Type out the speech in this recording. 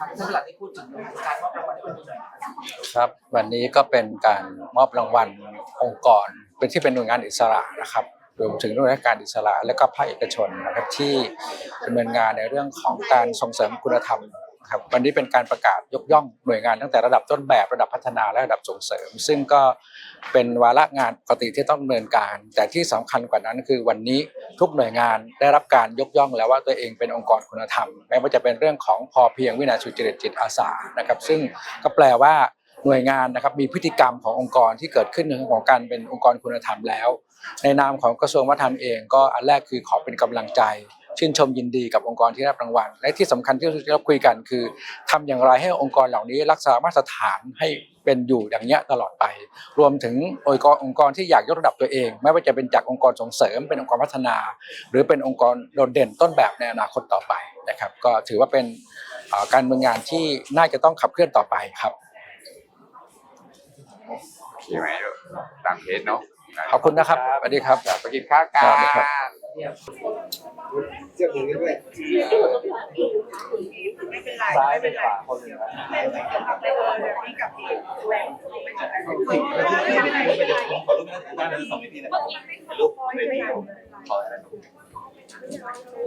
ครับท่านหลัดได้พูดถึงการมอบรางวัลในวันนี้หน่อยครับวันนี้ก็เป็นการมอบรางวัลองค์กร เป็นที่เป็นหน่วยงานอิสระนะครับรวมถึงหน่วยงานการอิสระและก็ภาคเอกชนนะครับที่ดำเนินงานในเรื่องของการส่งเสริมคุณธรรม ครับวันนี้เป็นการประกาศยกย่องหน่วยงานตั้งแต่ระดับต้นแบบระดับพัฒนาและระดับส่งเสริม ซึ่งก็เป็นวาระงานปกติที่ต้องดำเนินการ แต่ที่สำคัญกว่านั้นคือวันนี้ทุกหน่วยงานได้รับการยกย่องแล้วว่าตัวเองเป็นองค์กรคุณธรรมแม้ว่าจะเป็นเรื่องของพอเพียงวินาสุจริตจิตอาสานะครับ ซึ่งก็แปลว่าหน่วยงานนะครับมีพฤติกรรมขององค์กรที่เกิดขึ้นในเรื่องของการเป็นองค์กรคุณธรรมแล้ว ในนามของกระทรวงวัฒนธรรมเองก็อันแรกคือขอเป็นกำลังใจ ชื่นชมยินดีกับองค์กรที่ได้รับรางวัล และที่สำคัญที่เราคุยกันคือทำอย่างไรให้องค์กรเหล่านี้รักษามาตรฐานให้เป็นอยู่อย่างเนี้ยตลอดไป รวมถึงองค์กรองค์กรที่อยากยกระดับตัวเอง ไม่ว่าจะเป็นจากองค์กรส่งเสริมเป็นองค์กรพัฒนา หรือเป็นองค์กรโดดเด่นต้นแบบในอนาคตต่อไปนะครับ ก็ถือว่าเป็นเอ่อการเมืองงานที่น่าจะต้องขับเคลื่อนต่อไปครับโอเคไหมลูกตามเคสเนาะขอบคุณนะครับสวัสดีครับไปกินข้าวกัสวัสดีครับน เชือกมือด้วยไม่เป็นไรซ้ายไม่เป็เป็นนไรขวาคนหนึ่งนะไม่เป็นไรไม่เป็นไรนี่กับที่แหวนไม่เป็นไรไม่เป็นไรไม่เป็นไรขอรูปหน้าด้านนั้นสองนิดนึงนะครับรูปในนี้ขออะไร